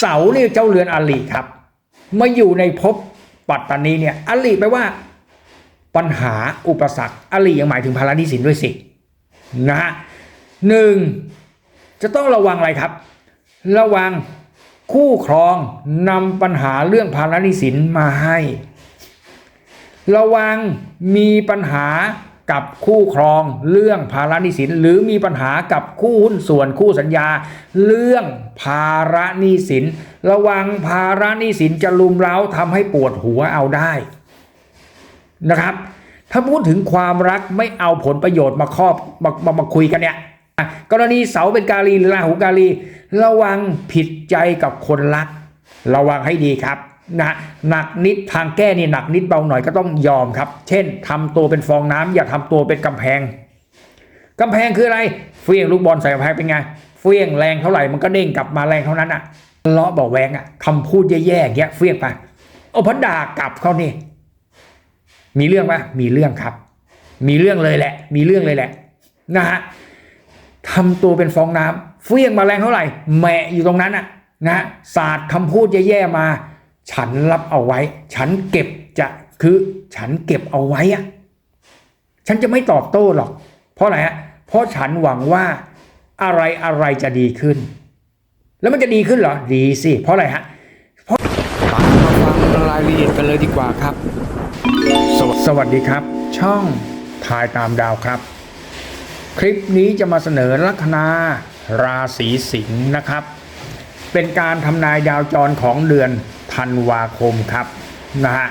เสาเนี่ยเจ้าเรือนอลิครับมาอยู่ในภพปัตตานีเนี่ยอลิแปลว่า ปัญหาอุปสรรคอลิยังหมายถึงภาระนี้สินด้วยสินะฮะหนึ่งจะต้องระวังอะไรครับ ระวังคู่ครองนำปัญหาเรื่องภาระนี้สินมาให้ ระวังมีปัญหา กับคู่ครองเรื่องภาระหนี้สิน หรือมีปัญหากับคู่หุ้นส่วนคู่สัญญา เรื่องภาระหนี้สิน ระวังภาระหนี้สินจะลุมเร้าทำให้ปวดหัวเอาได้นะครับ ถ้าพูดถึงความรักไม่เอาผลประโยชน์มาครอบมามามาคุยกันเนี่ยกรณีเสาเป็นกาลีหรือราหูกาลี ระวังผิดใจกับคนรัก ระวังให้ดีครับ นะหนักนิดทางแก้นี่หนักนิดเบาหน่อยก็ต้องยอมครับ เช่นทำตัวเป็นฟองน้ำอย่าทำตัวเป็นกำแพงกำแพงคืออะไรเฟี้ยงลูกบอลใส่กำแพงเป็นไงเฟี้ยงแรงเท่าไหร่มันก็เด้งกลับมาแรงเท่านั้นอะเลาะเบาะแวงอะคำพูดแย่ๆอย่างเงี้ยเฟี้ยงไปเอาพัดด่ากลับเขานี่มีเรื่องปะมีเรื่องครับ มีเรื่องเลยแหละ มีเรื่องเลยแหละนะฮะทำตัวเป็นฟองน้ำเฟี้ยงมาแรงเท่าไหร่แหมะอยู่ตรงนั้นอะนะศาสตร์คำพูดแย่ๆมา ฉันรับเอาไว้ ฉันเก็บจะคือฉันเก็บเอาไว้อะฉันจะไม่ตอบโต้หรอก เพราะอะไรฮะเพราะฉันหวังว่าอะไรอะไรจะดีขึ้น แล้วมันจะดีขึ้นเหรอ ดีสิ เพราะอะไรฮะตามมาฟังรายละเอียดกันเลยดีกว่าครับ สวสวัสดีครับ ช่องทายตามดาวครับ คลิปนี้จะมาเสนอลัคนาราศีสิงห์นะครับ เป็นการทำนายดาวจรของเดือน ธันวาคมครับนะฮะ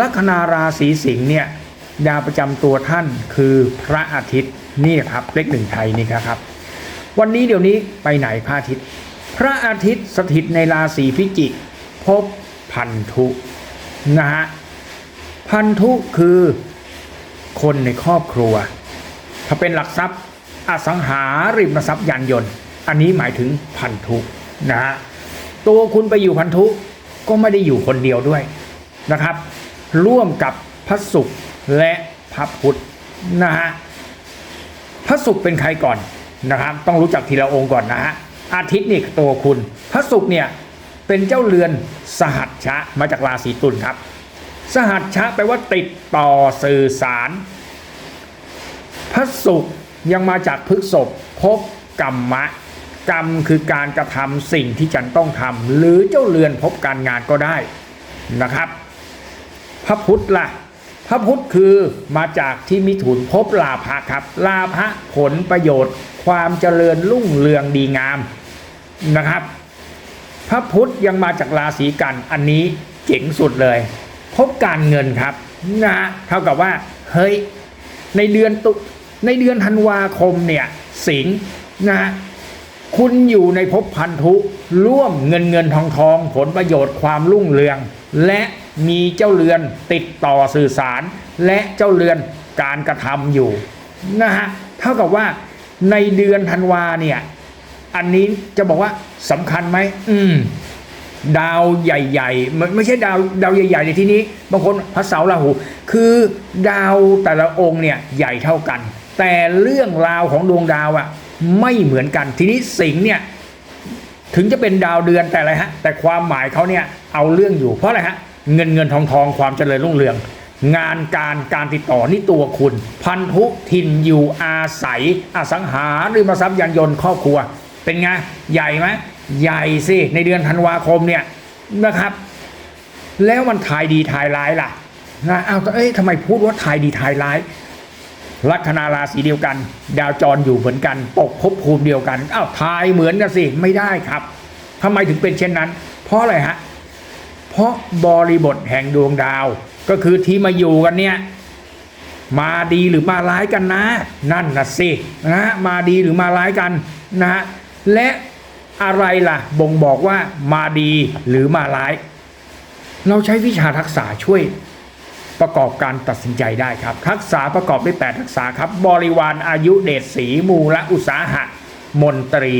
ลัคนาราศีสิงห์เนี่ยดาวประจำตัวท่านคือพระอาทิตย์นี่ครับเลขหนึ่งไทยนี่ครับ วันนี้เดี๋ยวนี้ไปไหนพระอาทิตย์ พระอาทิตย์สถิตในราศีพิจิกภพพันธุนะฮะพันธุคือคนในครอบครัว ถ้าเป็นหลักทรัพย์อสังหาริมทรัพย์ยานยนต์ อันนี้หมายถึงพันธุนะฮะตัวคุณไปอยู่พันธุ ก็ไม่ได้อยู่คนเดียวด้วยนะครับ ร่วมกับพระศุกร์และพระพุธนะฮะพระศุกร์เป็นใครก่อนนะครับ ต้องรู้จักทีละองค์ก่อนนะฮะอาทิตย์นี่ตัวคุณ พระศุกร์เนี่ยเป็นเจ้าเรือนสหัชชะมาจากราศีตุลครับ สหัชชะแปลว่าติดต่อสื่อสาร พระศุกร์ยังมาจากพฤกษบภพกรรมะ กรรมคือการกระทำสิ่งที่ฉันต้องทำหรือเจ้าเรือนพบการงานก็ได้นะครับ พระพุทธล่ะ พระพุทธคือมาจากที่มิถุนภพลาภะครับ ลาภะผลประโยชน์ ความเจริญรุ่งเรืองดีงามนะครับ พระพุธยังมาจากราศีกันอันนี้เจ๋งสุดเลย พบการเงินครับนะฮะเท่ากับว่าเฮ้ยในเดือนตุในเดือนธันวาคมเนี่ยสิงนะฮะ คุณอยู่ในภพพันธุร่วมเงินเงินทองทองผลประโยชน์ความรุ่งเรือง และมีเจ้าเรือนติดต่อสื่อสาร และเจ้าเรือนการกระทำอยู่นะฮะเท่ากับว่าในเดือนธันวาเนี่ยอันนี้จะบอกว่าสำคัญไหมอืมดาวใหญ่ๆมันไม่ใช่ดาวดาวใหญ่ๆในที่นี้ บางคนพระเสาร์ราหู คือดาวแต่ละองค์เนี่ยใหญ่เท่ากัน แต่เรื่องราวของดวงดาวอะ ไม่เหมือนกัน ทีนี้สิงเนี่ยถึงจะเป็นดาวเดือนแต่อะไรฮะ แต่ความหมายเขาเนี่ยเอาเรื่องอยู่เพราะอะไรฮะเงินเงินทองทองความเจริญรุ่งเรือง งานการการติดต่อนี่ตัวคุณ พันธุถิ่นอยู่อาศัย อสังหาริมาทรัพย์ยานยนต์ครอบครัว เป็นไงใหญ่ไหมใหญ่สิในเดือนธันวาคมเนี่ยนะครับ แล้วมันทายดีทายร้ายล่ะนะอ้าเอ้ยทำไมพูดว่าทายดีทายร้าย ลัคนาราศีเดียวกัน ดาวจรอยู่เหมือนกัน ตกภพภูมิเดียวกันอ้าวทายเหมือนกันสิไม่ได้ครับทำไมถึงเป็นเช่นนั้น เพราะอะไรฮะเพราะบริบทแห่งดวงดาว ก็คือที่มาอยู่กันเนี่ยมาดีหรือมาร้ายกันนะ นั่นนะสินะฮะมาดีหรือมาร้ายกันนะฮะและอะไรล่ะ บ่งบอกว่ามาดีหรือมาร้าย เราใช้วิชาทักษะช่วย ประกอบการตัดสินใจได้ครับ ทักษะประกอบด้วย8ทักษะครับ บริวารอายุเดชสีมูลอุตสาหะ มนตรี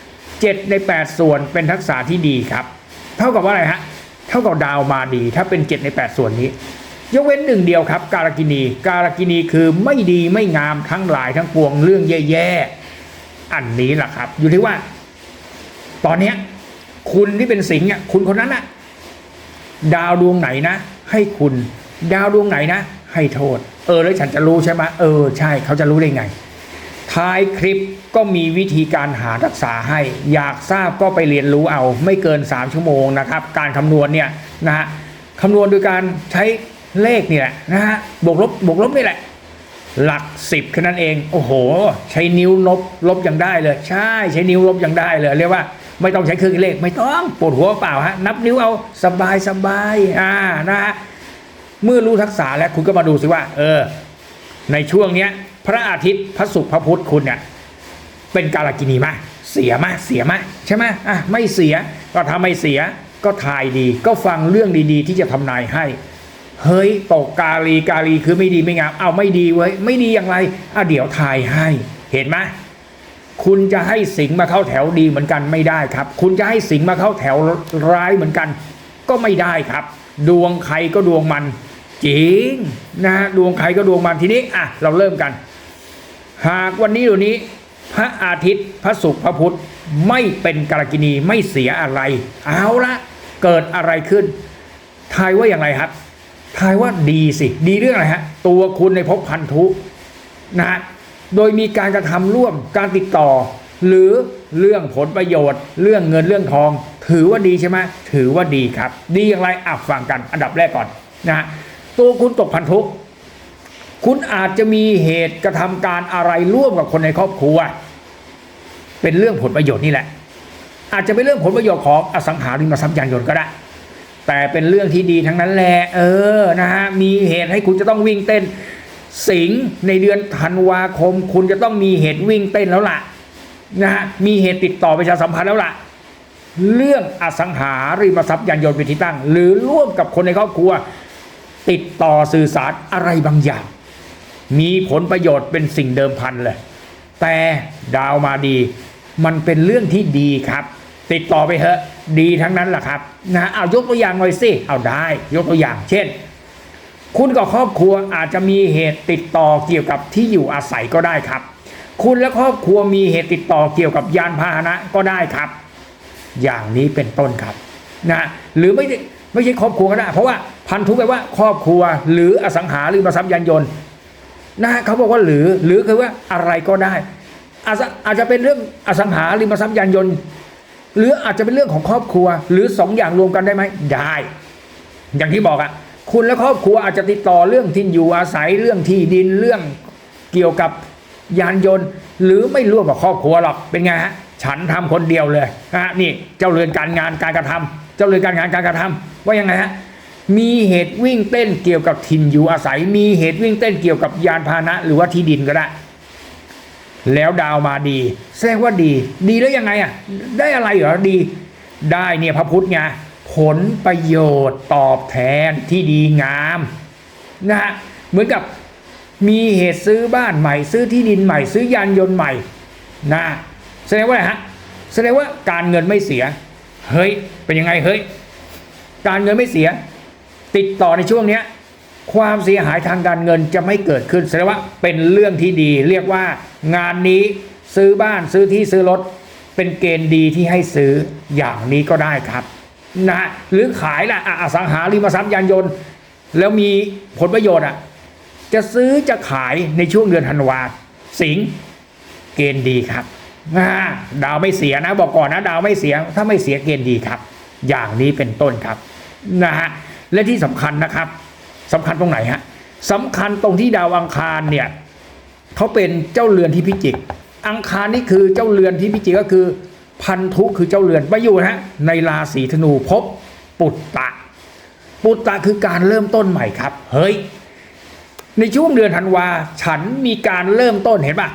7 ใน 8 ส่วนเป็นทักษะที่ดีครับ เท่ากับว่าอะไรฮะ เท่ากับดาวมาดี ถ้าเป็น 7 ใน 8 ส่วนนี้ ยกเว้นหนึ่งเดียวครับ การกินี การกินีคือไม่ดีไม่งามทั้งหลายทั้งปวงเรื่องแย่ๆ อันนี้แหละครับ อยู่ที่ว่า ตอนเนี้คุณที่เป็นสิงห์อะคุณคนนั้นอะ ดาวดวงไหนนะ ให้คุณ ดาวดวงไหนนะ ให้โทษ เออแล้วฉันจะรู้ใช่ไหมเออใช่เขาจะรู้ได้ไง ท้ายคลิปก็มีวิธีการหารักษาให้ อยากทราบก็ไปเรียนรู้เอา ไม่เกิน 3 ชั่วโมงนะครับ การคำนวณเนี่ยนะฮะคำนวณโดยการใช้เลขนี่แหละนะฮะบวกลบบวกลบนี่แหละ หลักสิบแค่นั้นเอง โอ้โห ใช้นิ้วลบลบยังได้เลย ใช่ใช้นิ้วลบยังได้เลย เรียกว่าไม่ต้องใช้เครื่องคิดเลข ไม่ต้องปวดหัวเปล่าฮะนับนิ้วเอาสบายสบายอ่านะฮะ เมื่อรู้ทักษะแล้วคุณก็มาดูสิว่า เออ ในช่วงเนี้ย พระอาทิตย์พระศุกร์พระพุธคุณเนี่ยเป็นกาลกินีมาเสียมาเสียมาใช่ไหมอะไม่เสียก็ทำไม่เสียก็ทายดี ก็ฟังเรื่องดีๆ ที่จะทำนายให้ เฮ้ยตกกาลีกาลีคือไม่ดีไม่งามเอาไม่ดีเว้ยไม่ดีอย่างไรอะเดี๋ยวทายให้ เห็นไหมคุณจะให้สิงมาเข้าแถวดีเหมือนกันไม่ได้ครับ คุณจะให้สิงมาเข้าแถวร้ายเหมือนกัน ก็ไม่ได้ครับ ดวงใครก็ดวงมัน จริงนะฮะดวงใครก็ดวงมันทีนี้อะเราเริ่มกัน หากวันนี้เดี๋ยวนี้ พระอาทิตย์พระศุกร์พระพุธไม่เป็นกาลกินีไม่เสียอะไร เอาละเกิดอะไรขึ้นทายว่าอย่างไรครับทายว่าดีสิ ดีเรื่องอะไรฮะ ตัวคุณในภพพันธุนะฮะโดยมีการกระทำร่วมการติดต่อ หรือเรื่องผลประโยชน์ เรื่องเงินเรื่องทอง ถือว่าดีใช่ไหมถือว่าดีครับ ดีอย่างไรอะฟังกันอันดับแรกก่อนนะฮะ ตัวคุณตกพันธุกคุณอาจจะมีเหตุกระทำการอะไรร่วมกับคนในครอบครัว เป็นเรื่องผลประโยชน์นี่แหละ อาจจะเป็นเรื่องผลประโยชน์ของอสังหาริมทรัพย์ยานยนต์ก็ได้ แต่เป็นเรื่องที่ดีทั้งนั้นแหละเออนะฮะมีเหตุให้คุณจะต้องวิ่งเต้น สิงในเดือนธันวาคม คุณจะต้องมีเหตุวิ่งเต้นแล้วล่ะนะฮะมีเหตุติดต่อประชาสัมพันธ์แล้วล่ะ เรื่องอสังหาริมทรัพย์ยานยนต์เป็นที่ตั้ง หรือร่วมกับคนในครอบครัว ติดต่อสื่อสารอะไรบางอย่าง มีผลประโยชน์เป็นสิ่งเดิมพันเลย แต่ดาวมาดี มันเป็นเรื่องที่ดีครับ ติดต่อไปเถอะดีทั้งนั้นแหละครับนะเอายกตัวอย่างหน่อยสิเอาได้ ยกตัวอย่าง เช่น คุณกับครอบครัวอาจจะมีเหตุติดต่อเกี่ยวกับที่อยู่อาศัยก็ได้ครับ คุณและครอบครัวมีเหตุติดต่อเกี่ยวกับยานพาหนะก็ได้ครับ อย่างนี้เป็นต้นครับนะหรือไม่ ไม่ใช่ครอบครัวก็ได้ เพราะว่าพันธุแปลว่าครอบครัว หรืออสังหาหริมทรัพย์ยานยนต์นะเขาบอกว่าหรือหรือคือว่าอะไรก็ได้อาจจะอาจจะเป็นเรื่องอสังหาริมทรัพย์ยานยนต์ หรืออาจจะเป็นเรื่องของครอบครัว หรือสองอย่างรวมกันได้ไหมได้ อย่างที่บอกอะคุณและครอบครัวอาจจะติดต่อเรื่องที่อยู่อาศัยเรื่องที่ดินเรื่องเกี่ยวกับยานยนต์ หรือไม่ร่วมกับครอบครัวหรอกเป็นไงฮะฉันทำคนเดียวเลยนะฮะนี่เจ้าเรือนการงานการกระทำเจ้าเรือนการงานการกระทำว่ายังไงฮะมีเหตุวิ่งเต้นเกี่ยวกับถิ่นอยู่อาศัย มีเหตุวิ่งเต้นเกี่ยวกับยานพาหนะ หรือว่าที่ดินก็ได้ แล้วดาวมาดีแสดงว่าดี ดีแล้วยังไงอะได้อะไรเหรอดี ได้เนี่ยพระพุทธไงผลประโยชน์ตอบแทนที่ดีงามนะฮะเหมือนกับมีเหตุซื้อบ้านใหม่ ซื้อที่ดินใหม่ ซื้อยานยนต์ใหม่นะแสดงว่าอะไรฮะแสดงว่าการเงินไม่เสีย เฮ้ย เป็นยังไงเฮ้ย การเงินไม่เสีย ติดต่อในช่วงเนี้ยความเสียหายทางการเงินจะไม่เกิดขึ้นแสดงว่าเป็นเรื่องที่ดี เรียกว่างานนี้ซื้อบ้านซื้อที่ซื้อรถ เป็นเกณฑ์ดีที่ให้ซื้ออย่างนี้ก็ได้ครับนะหรือขายละอะอสังหาริมทรัพย์ยานยนต์ แล้วมีผลประโยชน์อะจะซื้อจะขายในช่วงเดือนธันวาสิงเกณฑ์ดีครับ ดาวไม่เสียนะบอกก่อนนะดาวไม่เสียถ้าไม่เสียเกณฑ์ดีครับ อย่างนี้เป็นต้นครับนะฮะและที่สำคัญนะครับสำคัญตรงไหนฮะสำคัญตรงที่ดาวอังคารเนี่ยเขาเป็นเจ้าเรือนที่พิจิก อังคารนี่คือเจ้าเรือนที่พิจิกก็คือ พันธุคือเจ้าเรือนไปอยู่นะฮะในราศีธนูพบปุตตะ ปุตตะคือการเริ่มต้นใหม่ครับ เฮ้ยในช่วงเดือนธันวาฉันมีการเริ่มต้นเห็นปะ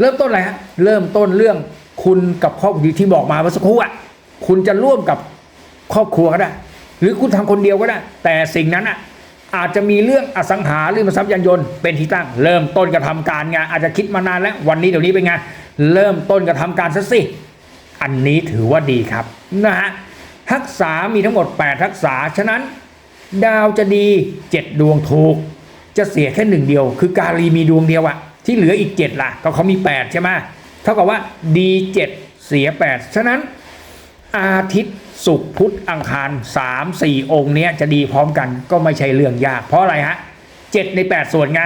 เริ่มต้นอะไรฮะเริ่มต้นเรื่องคุณกับครอบครัวที่บอกมาเมื่อสักครู่อะคุณจะร่วมกับครอบครัวก็ได้ หรือคุณทำคนเดียวก็ได้ แต่สิ่งนั้นอะอาจจะมีเรื่องอสังหาริมทรัพย์ยานยนต์เป็นที่ตั้ง เริ่มต้นกระทำการงานอาจจะคิดมานานแล้ววันนี้เดี๋ยวนี้เป็นไงเริ่มต้นกระทำการซะสิอันนี้ถือว่าดีครับนะฮะทักษะมีทั้งหมด 8 ทักษะฉะนั้น ดาวจะดี 7 ดวงถูก จะเสียแค่หนึ่งเดียว คือกาลีมีดวงเดียวอะ ที่เหลืออีก 7ล่ะก็เขามี 8 ใช่ไหมเท่ากับว่าดี7เสีย 8 ฉะนั้นอาทิตย์ศุกร์พุธอังคารสามสี่องค์เนี้ยจะดีพร้อมกันก็ไม่ใช่เรื่องยาก เพราะอะไรฮะเจ็ดในแปดส่วนไง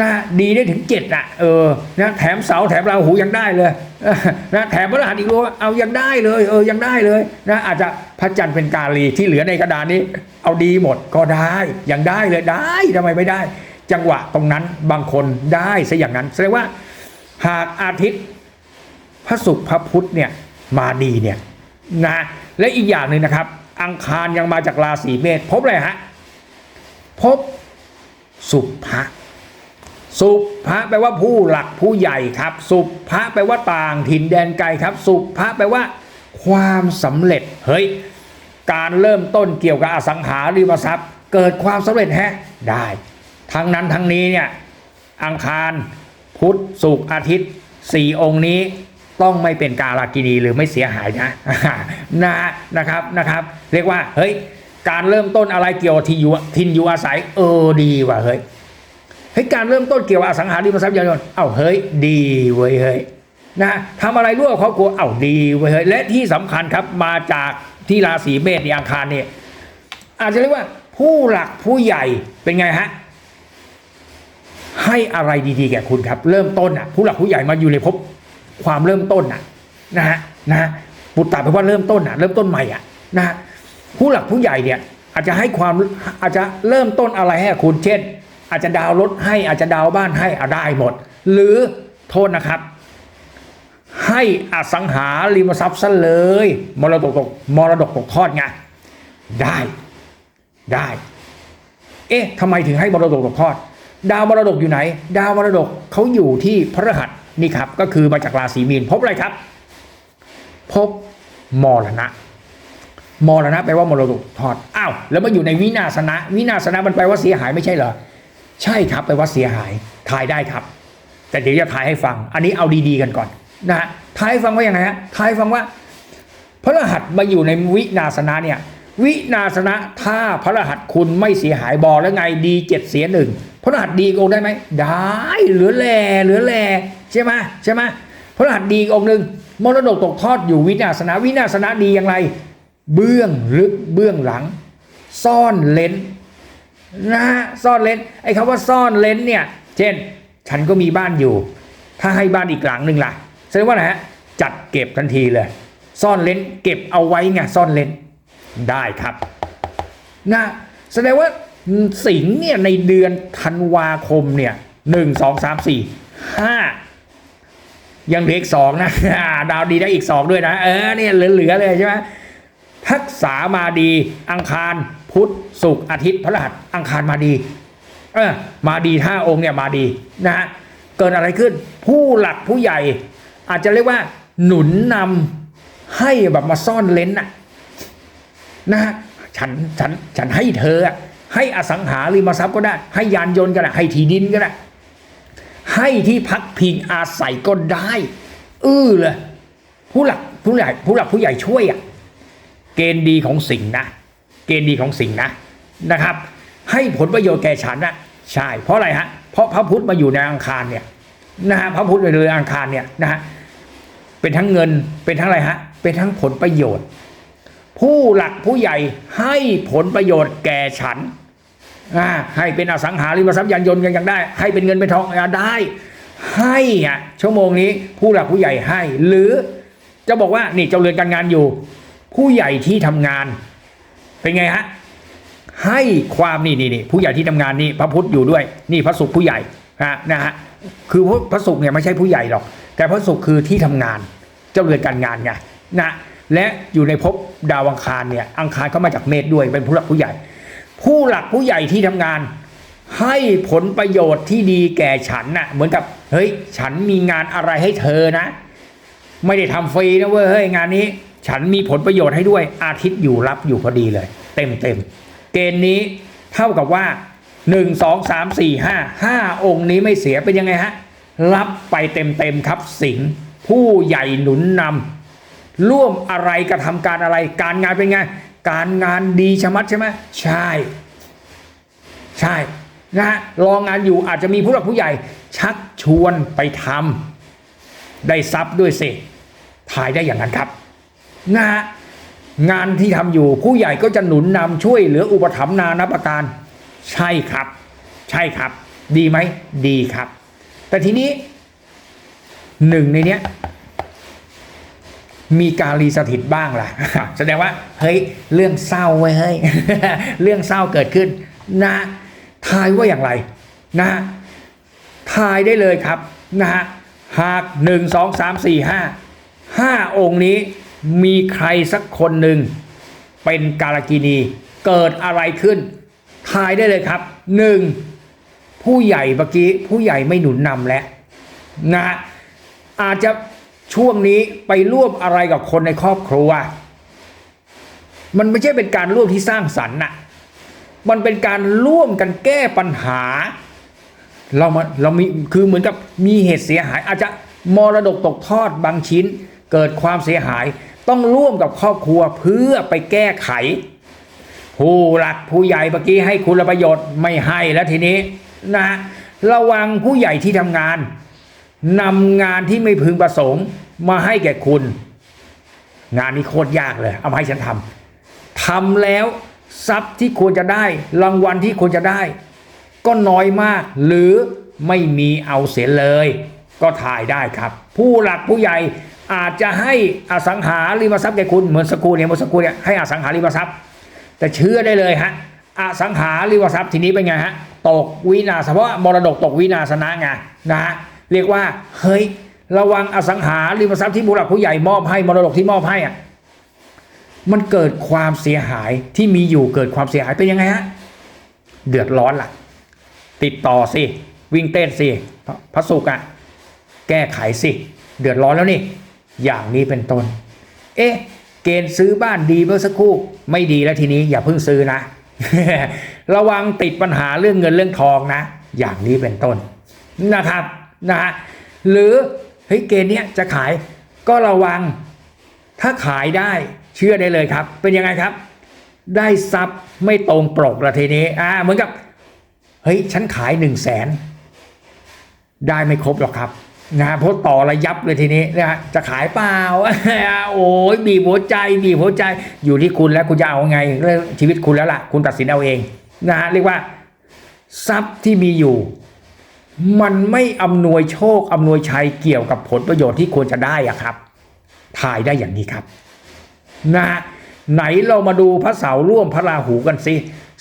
นะดีได้ถึงเจ็ดอะเออนะแถมเสาแถมราหูยังได้เลยนะแถมพฤหัสอีกรู้ว่าเอายังได้เลยเออยังได้เลยนะอาจจะพระจันทร์เป็นกาลีที่เหลือในกระดานนี้ เอาดีหมดก็ได้ยังได้เลยได้ทำไมไม่ได้ จังหวะตรงนั้นบางคนได้ซะอย่างนั้นแสดงว่าหากอาทิตย์พระศุกร์พระพุธเนี่ยมาดีเนี่ยนะและอีกอย่างหนึ่งนะครับ อังคารยังมาจากราศีเมษพบอะไรฮะพบสุภะสุภะแปลว่าผู้หลักผู้ใหญ่ครับ สุภะแปลว่าต่างถิ่นแดนไกลครับ สุภะแปลว่า ความสำเร็จเฮ้ยการเริ่มต้นเกี่ยวกับอสังหาริมทรัพย์ เกิดความสำเร็จแฮะได้ ทั้งนั้นทั้งนี้เนี่ยอังคารพุธศุกร์อาทิตย์สี่องค์นี้ต้องไม่เป็นกาลากินีหรือไม่เสียหายนะนะนะครับนะครับ เรียกว่าเฮ้ยการเริ่มต้นอะไรเกี่ยวที่อยู่ทินอยู่อาศัยเออดีว่ะเฮ้ยเฮ้ยการเริ่มต้นเกี่ยวอสังหาริมทรัพย์ยานยนต์เอ้าเฮ้ยดีเว้ยเฮ้ยนะทำอะไรร่วมครอบครัวเอ้าดีเว้ยเฮ้ยและที่สำคัญครับมาจากที่ราศีเมษในอังคารเนี่ยอาจจะเรียกว่าผู้หลักผู้ใหญ่เป็นไงฮะ ให้อะไรดีๆแก่คุณครับ เริ่มต้นอะผู้หลักผู้ใหญ่มาอยู่ในภพความเริ่มต้นอะนะฮะนะฮะปุตตะแปลว่าเริ่มต้นอะเริ่มต้นใหม่อะนะฮะผู้หลักผู้ใหญ่เนี่ยอาจจะให้ความอาจจะเริ่มต้นอะไรให้คุณ เช่น อาจจะดาวรถให้อาจจะดาวบ้านให้อะได้หมด หรือโทษนะครับ ให้อสังหาริมทรัพย์ซะเลย มรดกตกมรดกตกทอดไงได้ได้ เอ๊ะทำไมถึงให้มรดกตกทอด ดาวมรดกอยู่ไหน ดาวมรดกเขาอยู่ที่พระรหัสนี่ครับ ก็คือมาจากราศีมีนพบอะไรครับ พบมรณะมรณะแปลว่ามรดกตกทอดอ้าวแล้วมาอยู่ในวินาศนะ วินาศนะมันแปลว่าเสียหายไม่ใช่เหรอใช่ครับแปลว่าเสียหายทายได้ครับ แต่เดี๋ยวจะทายให้ฟัง อันนี้เอาดีๆกันก่อนนะฮะทายให้ฟังว่าอย่างไรฮะทายให้ฟังว่าพระรหัสมาอยู่ในวินาศนะเนี่ย วินาศนะถ้าพระรหัสคุณไม่เสียหายบอแล้วไงดีเจ็ดเสียหนึ่งพระรหัสดีองค์ได้ไหมได้เหลือแลเหลือแลใช่ไหมใช่ไหมพระรหัสดีองค์หนึ่งมรดกตกทอดอยู่วินาศนะวินาศนะดีอย่างไร เบื้องลึกเบื้องหลัง ซ่อนเลนนะฮะซ่อนเลนไอ้คำว่าซ่อนเลนเนี่ยเช่น ฉันก็มีบ้านอยู่ ถ้าให้บ้านอีกหลังหนึ่งล่ะแสดงว่าอะไรฮะจัดเก็บทันทีเลย ซ่อนเลนเก็บเอาไว้ไงซ่อนเลน ได้ครับนะแสดงว่าสิงเนี่ยในเดือนธันวาคมเนี่ยหนึ่งสองสามสี่ห้ายังเหลืออีกสองนะดาวดีได้อีกสองด้วยนะ เออเนี่ยเหลือๆเลยใช่ไหมทักษามาดีอังคารพุธศุกร์อาทิตย์พฤหัสอังคารมาดีเออมาดีห้าองค์เนี่ยมาดีนะฮะเกิดอะไรขึ้น ผู้หลักผู้ใหญ่ อาจจะเรียกว่าหนุนนำให้แบบมาซ่อนเลนน่ะ นะฮะฉันฉันฉันให้เธออะให้อสังหาริมทรัพย์ก็ได้ ให้ยานยนต์ก็ได้ให้ที่ดินก็ได้ให้ที่พักพิงอาศัยก็ได้อื้อเลยผู้หลักผู้ใหญ่ผู้หลักผู้ใหญ่ช่วยอะเกณฑ์ดีของสิ่งนะ เกณฑ์ดีของสิ่งนะนะครับ ให้ผลประโยชน์แก่ฉันนะใช่ เพราะอะไรฮะเพราะพระพุทธมาอยู่ในอังคารเนี่ยนะฮะพระพุทธในเรืออังคารเนี่ยนะฮะเป็นทั้งเงินเป็นทั้งอะไรฮะเป็นทั้งผลประโยชน์ ผู้หลักผู้ใหญ่ให้ผลประโยชน์แก่ฉันให้เป็นอสังหาริมทรัพย์ยานยนต์กันยังได้ ให้เป็นเงินเป็นทองอะได้ ให้อะชั่วโมงนี้ผู้หลักผู้ใหญ่ให้ หรือจะบอกว่านี่เจ้าเรือนการงานอยู่ ผู้ใหญ่ที่ทำงาน เป็นไงฮะให้ความนี่นี่นี่ผู้ใหญ่ที่ทำงานนี่พระพุทธอยู่ด้วย นี่พระศุกร์ผู้ใหญ่นะนะฮะคือพระพระศุกร์เนี่ยไม่ใช่ผู้ใหญ่หรอก แต่พระศุกร์คือที่ทำงาน เจ้าเรือนการงานไงนะ และอยู่ในภพดาวอังคารเนี่ยอังคารก็มาจากเมษด้วยเป็นผู้หลักผู้ใหญ่ ผู้หลักผู้ใหญ่ที่ทำงาน ให้ผลประโยชน์ที่ดีแก่ฉันน่ะเหมือนกับเฮ้ยฉันมีงานอะไรให้เธอนะ ไม่ได้ทำฟรีนะเว้ยเฮ้ยงานนี้ ฉันมีผลประโยชน์ให้ด้วยอาทิตย์อยู่รับอยู่พอดีเลย เต็มเต็มเกณฑ์นี้เท่ากับว่าหนึ่งสองสามสี่ห้าห้าองค์นี้ไม่เสียเป็นยังไงฮะ รับไปเต็มเต็มครับสิงผู้ใหญ่หนุนนำ ร่วมอะไรกระทำการอะไร การงานเป็นไง การงานดีชะมัดใช่ไหมใช่ ใช่นะฮะรองงานอยู่อาจจะมีผู้หลักผู้ใหญ่ ชักชวนไปทำได้ทรัพย์ด้วยสิถ่ายได้อย่างนั้นครับนะฮะงานที่ทำอยู่ผู้ใหญ่ก็จะหนุนนำช่วยเหลืออุปถัมภ์นานาประการ ใช่ครับ ใช่ครับ ดีไหม ดีครับ แต่ทีนี้หนึ่งในเนี้ย มีการรีสถิตบ้างล่ะ แสดงว่าเฮ้ยเรื่องเศร้าไว้เฮ้ยเรื่องเศร้าเกิดขึ้นนะทายว่าอย่างไรนะทายได้เลยครับนะฮะหากหนึ่งสองสามสี่ห้าห้าองค์นี้มีใครสักคนหนึ่งเป็นกาลกินีเกิดอะไรขึ้น ทายได้เลยครับหนึ่งผู้ใหญ่เมื่อกี้ผู้ใหญ่ไม่หนุนนำแล้วนะอาจจะ ช่วงนี้ไปร่วมอะไรกับคนในครอบครัว มันไม่ใช่เป็นการร่วมที่สร้างสรรค์น่ะ มันเป็นการร่วมกันแก้ปัญหา เรามาเรามีคือเหมือนกับมีเหตุเสียหาย อาจจะมรดกตกทอดบางชิ้น เกิดความเสียหาย ต้องร่วมกับครอบครัวเพื่อไปแก้ไข ผู้หลักผู้ใหญ่เมื่อกี้ให้คุณประโยชน์ไม่ให้แล้วทีนี้นะฮะระวังผู้ใหญ่ที่ทำงาน นำงานที่ไม่พึงประสงค์มาให้แก่คุณ งานนี้โคตรยากเลย เอามาให้ฉันทำทำแล้วทรัพย์ที่ควรจะได้ รางวัลที่ควรจะได้ ก็น้อยมาก หรือไม่มีเอาเสียเลย ก็ถ่ายได้ครับ ผู้หลักผู้ใหญ่อาจจะให้อสังหาริมทรัพย์แก่คุณเหมือนสกูเนี่ยเมื่อสกูเนี่ยให้อสังหาริมทรัพย์ แต่เชื่อได้เลยฮะอสังหาริมทรัพย์ทีนี้เป็นไงฮะตกวินาศเพราะมรดกตกวินาศนะไงนะฮะ เรียกว่า เฮ้ย ระวังอสังหาริมทรัพย์ที่ผู้หลักผู้ใหญ่มอบให้มรดกที่มอบให้อะมันเกิดความเสียหายที่มีอยู่เกิดความเสียหายเป็นยังไงฮะเดือดร้อนล่ะ ติดต่อสิวิ่งเต้นสิพระสุกร์อะแก้ไขสิ เดือดร้อนแล้วนี่ อย่างนี้เป็นต้น เอ๊ะ เกณฑ์ซื้อบ้านดีเมื่อสักครู่ ไม่ดีแล้วทีนี้อย่าเพิ่งซื้อนะ ระวังติดปัญหาเรื่องเงินเรื่องทองนะ อย่างนี้เป็นต้นนะครับ นะฮะหรือเฮ้ยเกณฑ์เนี้ยจะขายก็ระวัง ถ้าขายได้เชื่อได้เลยครับ เป็นยังไงครับ ได้ทรัพย์ไม่ตรงปกละทีนี้อ่าเหมือนกับเฮ้ยฉันขายหนึ่งแสนได้ไม่ครบหรอกครับนะเพราะต่อระยับเลยทีนี้นะฮะจะขายเปล่าโอ้ยบีบหัวใจบีบหัวใจอยู่ที่คุณแล้วคุณจะเอาไงเรื่องชีวิตคุณแล้วล่ะ คุณตัดสินเอาเองนะฮะเรียกว่าทรัพย์ที่มีอยู่ มันไม่อำนวยโชคอำนวยชัยเกี่ยวกับผลประโยชน์ที่ควรจะได้อะครับ ถ่ายได้อย่างนี้ครับนะไหนเรามาดูพระเสาร่วมพระราหูกันสิ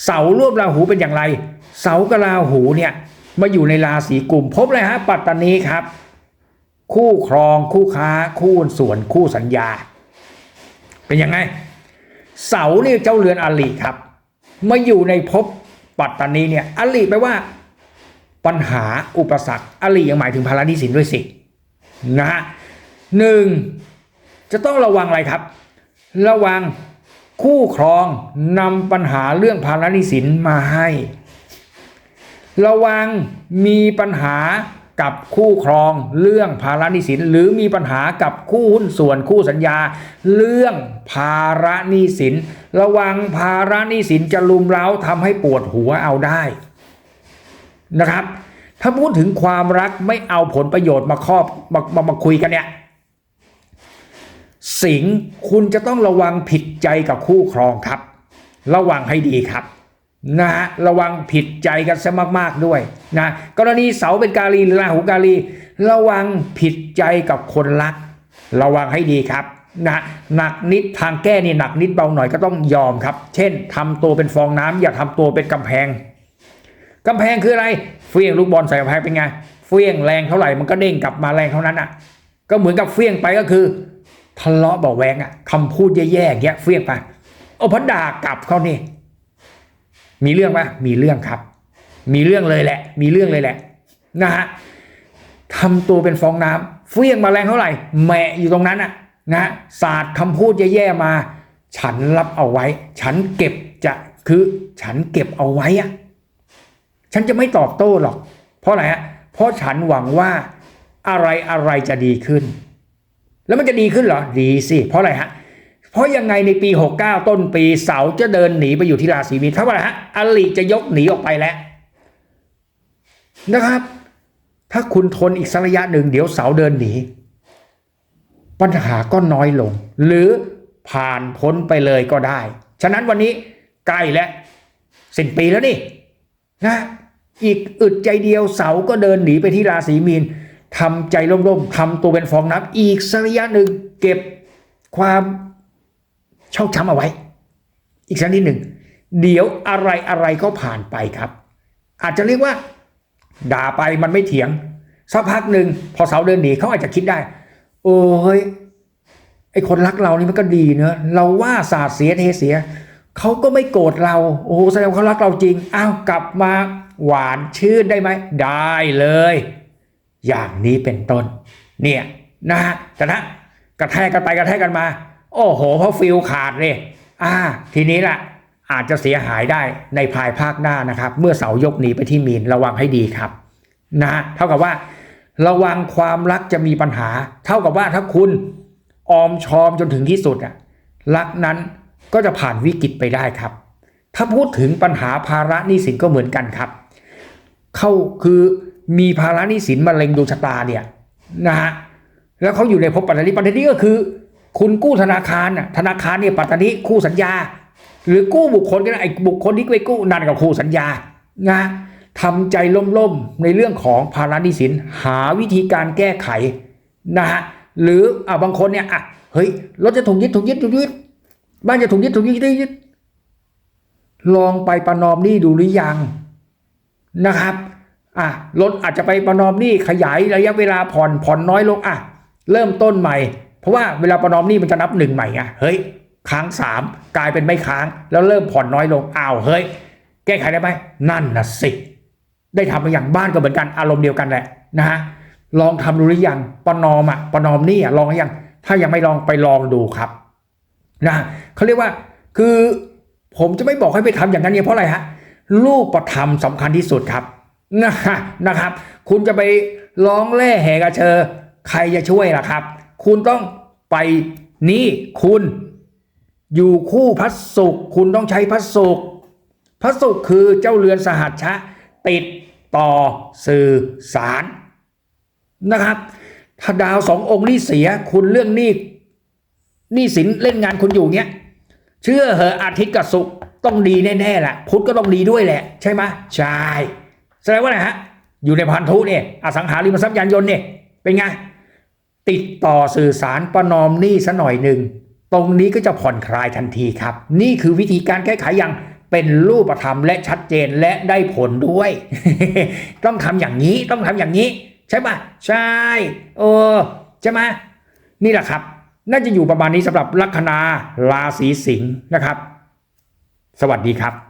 เสาร่วมราหูเป็นอย่างไร เสากับราหูเนี่ยมาอยู่ในราศีกุมพบเลยฮะปัตตานีครับ คู่ครองคู่ค้าคู่อุนส่วนคู่สัญญา เป็นยังไง เสาเนี่ยเจ้าเรือนอลิครับ มาอยู่ในภพปัตตานีเนี่ยอลิแปลว่า ปัญหาอุปสรรคอลิยังหมายถึงภาระหนี้สินด้วยสินะฮะหนึ่งจะต้องระวังอะไรครับ ระวังคู่ครองนำปัญหาเรื่องภาระหนี้สินมาให้ ระวังมีปัญหากับคู่ครองเรื่องภาระหนี้สิน หรือมีปัญหากับคู่หุ้นส่วนคู่สัญญา เรื่องภาระหนี้สิน ระวังภาระหนี้สินจะลุมเร้าทำให้ปวดหัวเอาได้ นะครับ ถ้าพูดถึงความรักไม่เอาผลประโยชน์มาครอบมามามาคุยกันเนี่ยสิงคุณจะต้องระวังผิดใจกับคู่ครองครับ ระวังให้ดีครับนะฮะระวังผิดใจกันซะมากๆด้วยนะกรณีเสาเป็นกาลีหรือราหูกาลี ระวังผิดใจกับคนรัก ระวังให้ดีครับนะหนักนิดทางแก้นี่หนักนิดเบาหน่อยก็ต้องยอมครับ เช่นทำตัวเป็นฟองน้ำอย่าทำตัวเป็นกำแพง กำแพงคืออะไร เฟี้ยงลูกบอลใส่กำแพงเป็นไง เฟี้ยงแรงเท่าไหร่มันก็เด้งกลับมาแรงเท่านั้นอะ ก็เหมือนกับเฟี้ยงไปก็คือทะเลาะเบาะแวงอะคำพูดแย่ๆอย่เงี้ยเฟี้ยงไปเอาพัดด่ากลับเขานี่มีเรื่องปะมีเรื่องครับ มีเรื่องเลยแหละ มีเรื่องเลยแหละนะฮะทำตัวเป็นฟองน้ำเฟี้ยงมาแรงเท่าไหร่แหมะอยู่ตรงนั้นอะนะศาสตร์คำพูดแย่ๆมา ฉันรับเอาไว้ ฉันเก็บจะคือฉันเก็บเอาไว้อะ ฉันจะไม่ตอบโต้หรอก เพราะอะไรฮะเพราะฉันหวังว่าอะไรอะไรจะดีขึ้น แล้วมันจะดีขึ้นเหรอ ดีสิเพราะอะไรฮะเพราะยังไงในปี 69 ต้นปีเสาจะเดินหนีไปอยู่ที่ราศีมีนเพราะว่าอะไรฮะอลิจะยกหนีออกไปแล้วนะครับ ถ้าคุณทนอีกสักระยะหนึ่งเดี๋ยวเสาเดินหนีปัญหาก็น้อยลง หรือผ่านพ้นไปเลยก็ได้ ฉะนั้นวันนี้ใกล้แล้วสิ้นปีแล้วนี่ นะอีกอึดใจเดียวเสาก็เดินหนีไปที่ราศีมีนทำใจร่มๆทำตัวเป็นฟองน้ำอีกสักระยะหนึ่งเก็บความชอกช้ำเอาไว้ อีกสักนิดหนึ่ง เดี๋ยวอะไรอะไรก็ผ่านไปครับ อาจจะเรียกว่า ด่าไปมันไม่เถียงสักพักหนึ่งพอเสาเดินหนีเขาอาจจะคิดได้ โอ้ยไอคนรักเรานี่มันก็ดีเนอะเราว่าสาดเสียเทเสีย เขาก็ไม่โกรธเรา โอ้โหแสดงเขารักเราจริงอ้าวกลับมาหวานชื่นได้ไหม ได้เลย อย่างนี้เป็นต้น เนี่ยนะฮะแต่ถ้ากระแทกกันไปกระแทกกันมา โอ้โหเพราะฟิลขาดเลยอ่า ทีนี้ล่ะ อาจจะเสียหายได้ในภายภาคหน้านะครับ เมื่อเสายกหนีไปที่มีนระวังให้ดีครับ นะฮะเท่ากับว่า ระวังความรักจะมีปัญหา เท่ากับว่าถ้าคุณออมชอมจนถึงที่สุดอะรักนั้น ก็จะผ่านวิกฤตไปได้ครับ ถ้าพูดถึงปัญหาภาระหนี้สินก็เหมือนกันครับ เข้าคือมีภาระหนี้สินมาเล็งดวงชะตาเนี่ยนะฮะแล้วเขาอยู่ในภพปัตตานีปัตตานีก็คือ คุณกู้ธนาคารน่ะธนาคารเนี่ยปัตตานีคู่สัญญา หรือกู้บุคคลก็ได้ไอ้บุคคลที่ไปกู้นั่นกับคู่สัญญานะทำใจล่มๆในเรื่องของภาระหนี้สินหาวิธีการแก้ไขนะฮะหรืออ่าบางคนเนี่ยอะเฮ้ยรถจะถูกยึดถูกยึดถูกยึด บ้านจะถูกยึดถูกยึดยึดลองไปประนอมหนี้ดูหรือยังนะครับอะรถอาจจะไปประนอมหนี้ขยายระยะเวลาผ่อนผ่อนน้อยลงอะเริ่มต้นใหม่ เพราะว่าเวลาประนอมหนี้มันจะนับหนึ่งใหม่ไงเฮ้ยค้างสามกลายเป็นไม่ค้าง แล้วเริ่มผ่อนน้อยลงอ้าวเฮ้ย แก้ไขได้ไหมนั่นน่ะสิ ได้ทำมาอย่างบ้านก็เหมือนกันอารมณ์เดียวกันแหละนะฮะลองทำดูหรือยังประนอมอะประนอมหนี่อะลองหรือยัง ถ้ายังไม่ลองไปลองดูครับ นะเขาเรียกว่าคือผมจะไม่บอกให้ไปทำอย่างนั้นเนี่ยเพราะอะไรฮะรูกประธรรมสำคัญที่สุดครับนะนะครับ คุณจะไปร้องแล่แหกระเชอใครจะช่วยล่ะครับ คุณต้องไปนี่คุณอยู่คู่พัสสุขคุณต้องใช้พัสสุขพัสสุขคือเจ้าเรือนสหัชชะ ติดต่อสื่อสารนะครับ ถ้าดาวสององค์นี่เสียคุณเรื่องหนี้ นี้สินเล่นงานคุณอยู่เนี้ย เชื่อเหอะอาทิตย์กับศุกร์ต้องดีแน่ๆแหละพุธก็ต้องดีด้วยแหละ ใช่ไหมใช่แสดงว่าอะไรฮะ อยู่ในพันธุเนี่ยอสังหาริมทรัพย์ยานยนต์เนี่ยเป็นไงติดต่อสื่อสารประนอมหนี้ซะหน่อยหนึ่งตรงนี้ก็จะผ่อนคลายทันทีครับ นี่คือวิธีการแก้ไขอย่างเป็นรูปธรรมและชัดเจนและได้ผลด้วย ต้องทำอย่างนี้ต้องทำอย่างนี้ ใช่ปะใช่เออใช่ไหมนี่แหละครับ น่าจะอยู่ประมาณนี้สำหรับลัคนาราศีสิงห์นะครับ สวัสดีครับ